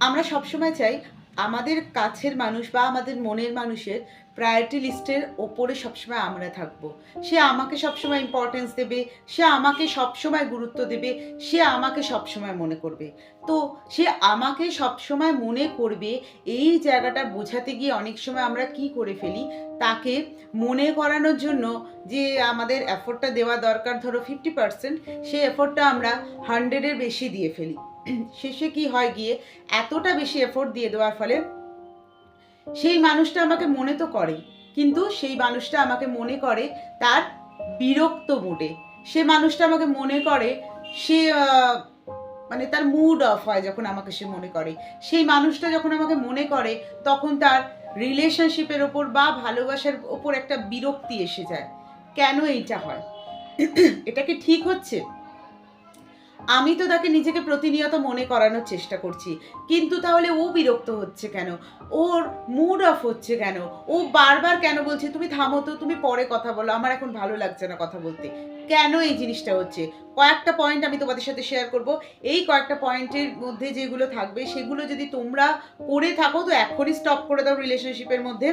আমরা সবসময় চাই আমাদের কাছের মানুষ বা আমাদের মনের মানুষের প্রায়োরিটি লিস্টের ওপরে সবসময় আমরা থাকব। সে আমাকে সবসময় ইম্পর্টেন্স দেবে, সে আমাকে সবসময় গুরুত্ব দেবে, সে আমাকে সবসময় মনে করবে। তো সে আমাকে সবসময় মনে করবে, এই জায়গাটা বোঝাতে গিয়ে অনেক সময় আমরা কি করে ফেলি, তাকে মনে করানোর জন্য যে আমাদের এফোর্টটা দেওয়া দরকার, ধরো ফিফটি পার্সেন্ট সেই এফোর্টটা আমরা হান্ড্রেডের বেশি দিয়ে ফেলি। শেষে কি হয় গিয়ে এতটা বেশি এফোর্ট দিয়ে দেওয়ার ফলে সেই মানুষটা আমাকে মনে তো করে, কিন্তু সেই মানুষটা আমাকে মনে করে তার বিরক্ত মুডে সে মানুষটা আমাকে মনে করে, সে মানে তার মুড অফ হয় যখন আমাকে সে মনে করে। সেই মানুষটা যখন আমাকে মনে করে, তখন তার রিলেশনশিপের ওপর বা ভালোবাসার ওপর একটা বিরক্তি এসে যায়। কেন এইটা হয়? এটা কি ঠিক হচ্ছে? আমি তো তাকে নিজেকে প্রতিনিয়ত মনে করানোর চেষ্টা করছি। কিন্তু তাহলে ও বিরক্ত হচ্ছে কেন? ওর মুড অফ হচ্ছে কেন? ও বারবার কেন বলছে, তুমি থামো তো, তুমি পরে কথা বলো, আমার এখন ভালো লাগছে না কথা বলতে। কেন এই জিনিসটা হচ্ছে? কয়েকটা পয়েন্ট আমি তোমাদের সাথে শেয়ার করব। এই কয়েকটা পয়েন্টের মধ্যে যেগুলো থাকবে, সেগুলো যদি তোমরা করে থাকো, তো এখনই স্টপ করে দাও রিলেশনশিপের মধ্যে।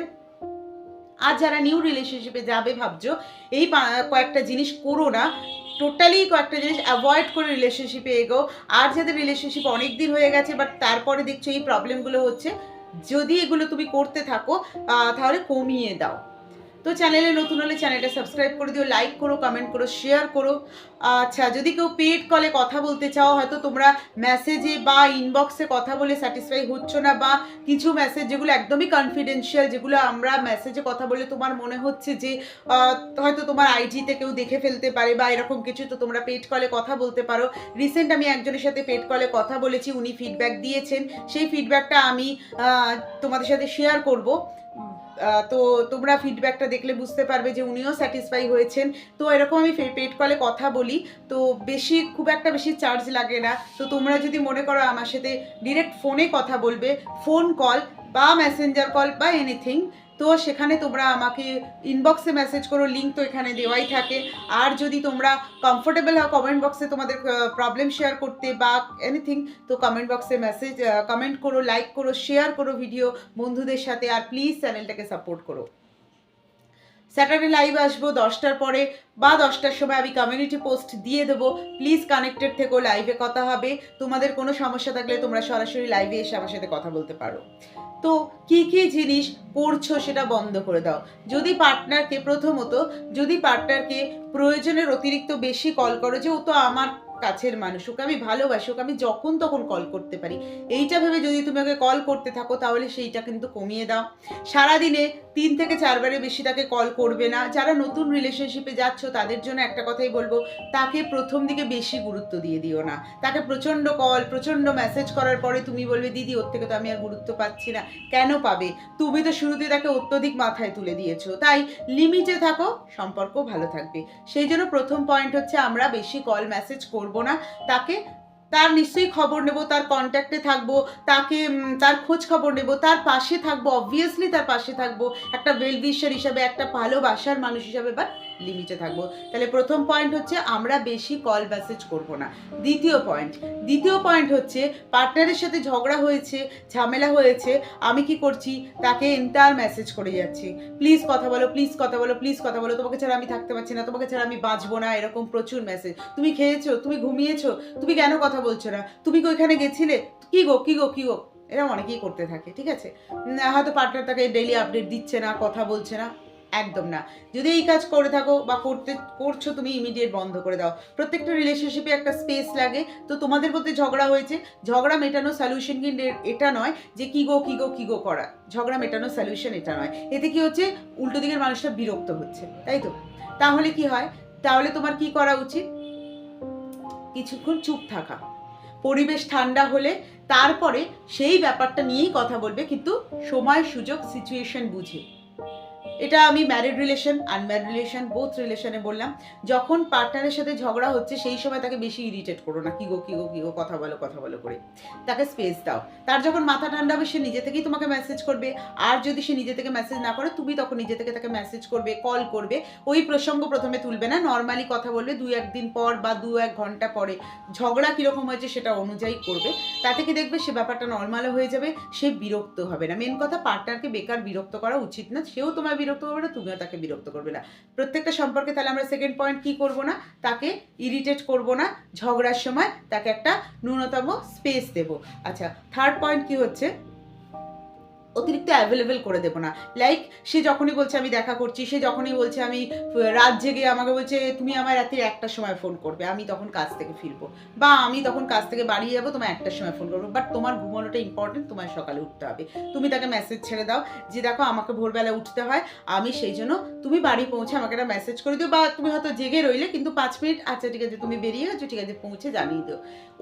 আর যারা নিউ রিলেশনশিপে যাবে, ভাবছ, এই কয়েকটা জিনিস করো না। টোটালি কয়েকটা জিনিস অ্যাভয়েড করে রিলেশনশিপে এগো। আর যাদের রিলেশনশিপ অনেক দিন হয়ে গেছে বাট তারপরে দেখছ এই প্রবলেমগুলো হচ্ছে, যদি এগুলো তুমি করতে থাকো তাহলে কমিয়ে দাও। তো চ্যানেলে নতুন হলে চ্যানেলটা সাবস্ক্রাইব করে দিও লাইক করো কমেন্ট করো শেয়ার করো। আচ্ছা যদি কেউ পেড কলে কথা বলতে চাও, হয়তো তোমরা মেসেজে বা ইনবক্সে কথা বলে স্যাটিসফাই হচ্ছ না, বা কিছু মেসেজ যেগুলো একদমই কনফিডেন্সিয়াল যেগুলো আমরা মেসেজে কথা বলে তোমার মনে হচ্ছে যে হয়তো তোমার আইজিতে কেউ দেখে ফেলতে পারে, বা এরকম কিছু, তো তোমরা পেড কলে কথা বলতে পারো। রিসেন্ট আমি একজনের সাথে পেড কলে কথা বলেছি, উনি ফিডব্যাক দিয়েছেন। সেই ফিডব্যাকটা আমি তোমাদের সাথে শেয়ার করব। তো তোমরা ফিডব্যাকটা দেখলে বুঝতে পারবে যে উনিও স্যাটিসফাই হয়েছেন। তো এরকম আমি পেট কলে কথা বলি, তো বেশি, খুব একটা বেশি চার্জ লাগে না। তো তোমরা যদি মনে করো আমার সাথে ডিরেক্ট ফোনে কথা বলবে ফোন কল বা মেসেঞ্জার কল বা এনিথিং তো সেখানে তোমরা আমাকে ইনবক্সে মেসেজ করো লিঙ্ক তো এখানে দেওয়াই থাকে। আর যদি তোমরা কমফোর্টেবল হও কমেন্ট বক্সে তোমাদের প্রবলেম শেয়ার করতে বা এনিথিং তো কমেন্ট বক্সে মেসেজ কমেন্ট করো লাইক করো শেয়ার করো ভিডিও বন্ধুদের সাথে, আর প্লিজ চ্যানেলটাকে সাপোর্ট করো। স্যাটারডে লাইভ আসব দশটার পরে বা দশটার সময় আমি কমিউনিটি পোস্ট দিয়ে দেবো। প্লিজ কানেক্টেড থেকো লাইভে কথা হবে। তোমাদের কোনো সমস্যা থাকলে তোমরা সরাসরি লাইভে এসে আমার সাথে কথা বলতে পারো। তো কি কি জিনিস করছ সেটা বন্ধ করে দাও। যদি পার্টনারকে প্রথমত, যদি পার্টনারকে প্রয়োজনের অতিরিক্ত বেশি কল করো, যে ও তো আমার কাছের মানুষ, ওকে আমি ভালোবাসি, ওকে আমি যখন তখন কল করতে পারি। এইটা ভেবে যদি তুমি ওকে কল করতে থাকো, তাহলে সেইটা কিন্তু কমিয়ে দাও। সারাদিনে তিন থেকে চারবারের বেশি তাকে কল করবে না। যারা নতুন রিলেশনশিপে যাচ্ছ, তাদের জন্য একটা কথাই বলব, তাকে প্রথম দিকে বেশি গুরুত্ব দিয়ে দিও না। তাকে প্রচণ্ড কল প্রচণ্ড মেসেজ করার পরে তুমি বলবে, দিদি, ওর থেকে তো আমি আর গুরুত্ব পাচ্ছি না। কেন পাবে? তুমি তো শুরুতে তাকে অত্যধিক মাথায় তুলে দিয়েছ। তাই লিমিটে থাকো, সম্পর্ক ভালো থাকবে। সেই জন্য প্রথম পয়েন্ট হচ্ছে আমরা বেশি কল মেসেজ করব না। তাকে তার নিশ্চয়ই খবর নেব, তার কন্ট্যাক্টে থাকব, তাকে তার খোঁজ খবর নেব, তার পাশে থাকব অবভিয়াসলি তার পাশে থাকব, একটা ওয়েলবিশার হিসাবে, একটা ভালোবাসার মানুষ হিসাবে বা লিমিটে থাকব। তাহলে প্রথম পয়েন্ট হচ্ছে আমরা বেশি কল মেসেজ করব না। দ্বিতীয় পয়েন্ট দ্বিতীয় পয়েন্ট হচ্ছে পার্টনারের সাথে ঝগড়া হয়েছে, ঝামেলা হয়েছে, আমি কি করছি? তাকে এন্টার মেসেজ করে যাচ্ছি। প্লিজ কথা বলো প্লিজ কথা বলো প্লিজ কথা বলো, তোমাকে ছাড়া আমি থাকতে পারছি না, তোমাকে ছাড়া আমি বাঁচবো না, এরকম প্রচুর মেসেজ তুমি খেয়েছো? তুমি ঘুমিয়েছো? তুমি কেন কথা বলছো না? তুমি কি ওইখানে গেছিলে? কি গো কি গো কি গো? এরকম অনেকেই করতে থাকে, ঠিক আছে? হয়তো পার্টনার তাকে ডেলি আপডেট দিচ্ছে না, কথা বলছে না। একদম না। যদি এই কাজ করে থাকো বা করতে, করছ তুমি ইমিডিয়েট বন্ধ করে দাও। প্রত্যেকটা রিলেশনশিপে একটা স্পেস লাগে। তো তোমাদের মধ্যে ঝগড়া হয়েছে। ঝগড়া মেটানো সলিউশন কিন্তু এটা নয় যে কি গো কি গো কি গো করা। ঝগড়া মেটানো সলিউশন এটা নয়। এতে কি হচ্ছে? উল্টো দিকের মানুষটা বিরক্ত হচ্ছে। তাই তো? তাহলে কি হয়? তাহলে তোমার কি করা উচিত? কিছুক্ষণ চুপ থাকা। পরিবেশ ঠান্ডা হলে তারপরে সেই ব্যাপারটা নিয়েই কথা বলবে, কিন্তু সময়, সুযোগ সিচুয়েশন বুঝে। এটা আমি married relation unmarried relation both রিলেশনে বললাম। যখন পার্টনারের সাথে ঝগড়া হচ্ছে, সেই সময় তাকে বেশি ইরিটেট করো না। কি গো কি গো কি গো, কথা বলো কথা বলো করে। তাকে স্পেস দাও। তার যখন মাথা ঠান্ডা হবে, সে নিজে থেকেই তোমাকে মেসেজ করবে। আর যদি সে নিজে থেকে মেসেজ না করে, তুমি তখন নিজে থেকে তাকে মেসেজ করবে কল করবে। ওই প্রসঙ্গ প্রথমে তুলবে না। নর্মালি কথা বলবে দু একদিন পর বা দু এক ঘণ্টা পরে। ঝগড়া কীরকম হয়েছে সেটা অনুযায়ী করবে। তাতে কি দেখবে? সে ব্যাপারটা নর্মাল হয়ে যাবে। সে বিরক্ত হবে না। মেন কথা পার্টনারকে বেকার বিরক্ত করা উচিত না। সেও তোমায় বিরক্ত করবে না, তুমিও তাকে বিরক্ত করবে না। প্রত্যেকটা সম্পর্কে তাহলে আমরা সেকেন্ড পয়েন্ট কি করব না? তাকে ইরিটেট করব না, ঝগড়ার সময় তাকে একটা ন্যূনতম স্পেস দেব। আচ্ছা থার্ড পয়েন্ট কি হচ্ছে? অতিরিক্ত অ্যাভেলেবেল করে দেবো না। লাইক সে যখনই বলছে, আমি দেখা করছি, সে যখনই বলছে, আমি রাত জেগে আমাকে বলছে, তুমি আমার রাতে একটার সময় ফোন করবে। আমি তখন কাজ থেকে ফিরবো। বা আমি তখন কাজ থেকে বাড়ি যাব তোমার একটার সময় ফোন করব। বাট তোমার ঘুমানোটা ইম্পর্টেন্ট তোমার সকালে উঠতে হবে। তুমি তাকে মেসেজ ছেড়ে দাও যে, দেখো, আমাকে ভোরবেলা উঠতে হয়। আমি সেই জন্য তুমি বাড়ি পৌঁছে আমাকে একটা মেসেজ করে দিও। বা তুমি হয়তো জেগে রইলে, কিন্তু পাঁচ মিনিট আচ্ছা ঠিক আছে, তুমি বেরিয়ে গেছো ঠিক আছে, পৌঁছে জানিয়ে দিও।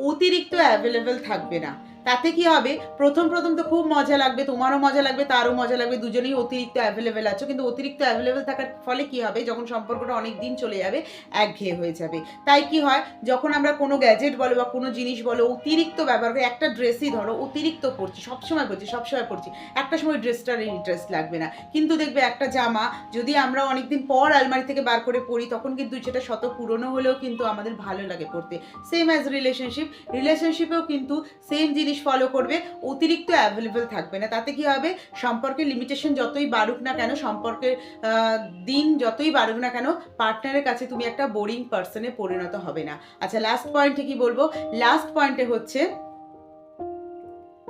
অতিরিক্ত অ্যাভেলেবেল থাকবে না। তাতে কি হবে? প্রথম প্রথম তো খুব মজা লাগবে, তোমারও মজা লাগবে, তারও মজা লাগবে, দুজনেই অতিরিক্ত অ্যাভেলেবেল আছো। কিন্তু অতিরিক্ত অ্যাভেলেবেল থাকার ফলে কি হবে? যখন সম্পর্কটা অনেক দিন চলে যাবে, একঘেয়ে হয়ে যাবে। তাই কি হয়? যখন আমরা কোনো গ্যাজেট বলো বা কোনো জিনিস বলো, অতিরিক্ত ব্যবহার করি, একটা ড্রেসই ধরো, অতিরিক্ত পড়ছি সবসময় পড়ছি সবসময় পড়ছি একটা সময় ড্রেসটার ইন্টারেস্ট লাগবে না। কিন্তু দেখবে একটা জামা, যদি আমরা অনেকদিন পর আলমারি থেকে বার করে পরি, তখন কিন্তু সেটা শত পুরনো হলেও কিন্তু আমাদের ভালো লাগে পড়তে সেম অ্যাজ রিলেশনশিপ রিলেশনশিপেও কিন্তু সেম জিনিস ফলো করবে, অতিরিক্ত অ্যাভেলেবেল থাকবে না। তাতে কি হবে? সম্পর্কের লিমিটেশন যতই বাড়ুক না কেন, সম্পর্কের দিন যতই বাড়ুক না কেন পার্টনারের কাছে তুমি একটা বোরিং পার্সনে পরিণত হবে না। আচ্ছা লাস্ট পয়েন্টে কি বলব? লাস্ট পয়েন্টে হচ্ছে,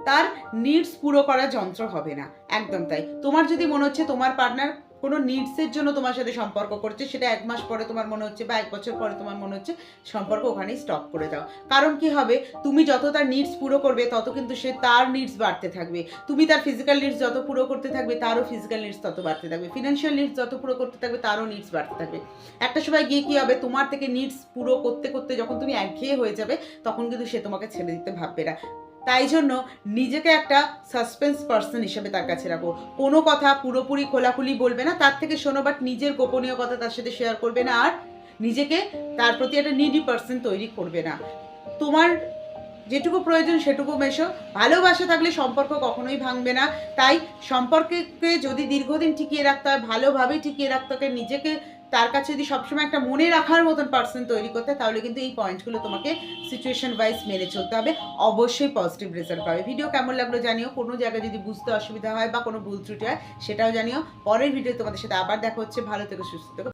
তার নিডস পুরো করা যন্ত্র হবে না। একদম তাই। তোমার যদি মনে হচ্ছে তোমার পার্টনার কোনো নিডসের জন্য তোমার সাথে সম্পর্ক করছে, সেটা এক মাস পরে তোমার মনে হচ্ছে বা এক বছর পরে তোমার মনে হচ্ছে সম্পর্ক ওখানেই স্টপ করে দাও। কারণ কি হবে? তুমি যত তার নিডস পুরো করবে, তত কিন্তু সে তার নিডস বাড়তে থাকবে। তুমি তার ফিজিক্যাল নিডস যত পুরো করতে থাকবে, তারও ফিজিক্যাল নিডস তত বাড়তে থাকবে। ফিনান্সিয়াল নিডস যত পুরো করতে থাকবে, তারও নিডস বাড়তে থাকবে। একটা সময় গিয়ে কি হবে? তোমার থেকে নিডস পুরো করতে করতে যখন তুমি একঘেয়ে হয়ে যাবে, তখন কিন্তু সে তোমাকে ছেড়ে দিতে ভাববে না। তাই জন্য নিজেকে একটা সাসপেন্স পার্সন হিসেবে তার কাছে রাখো। কোনো কথা পুরোপুরি খোলাখুলি বলবে না, তার থেকে শোনো বাট নিজের গোপনীয় কথা তার সাথে শেয়ার করবে না আর নিজেকে তার প্রতি একটা নিডি পার্সন তৈরি করবে না। তোমার যেটুকু প্রয়োজন সেটুকু মেশো। ভালোবাসা থাকলে সম্পর্ক কখনোই ভাঙবে না। তাই সম্পর্ককে যদি দীর্ঘদিন টিকিয়ে রাখতে হয়, ভালোভাবে টিকিয়ে রাখতে হবে নিজেকে তার কাছে যদি সবসময় একটা মনে রাখার মতন পার্সন তৈরি করতে, তাহলে কিন্তু এই পয়েন্টগুলো তোমাকে সিচুয়েশন ওয়াইজ মেনে চলতে হবে। অবশ্যই পজিটিভ রেজাল্ট পাবে। ভিডিও কেমন লাগল জানিও। কোনো জায়গায় যদি বুঝতে অসুবিধা হয় বা কোনো ভুল ত্রুটি হয়, সেটাও জানিও। পরের ভিডিও তোমাদের সাথে আবার দেখা হচ্ছে। ভালো থেকে, সুস্থ থেকো।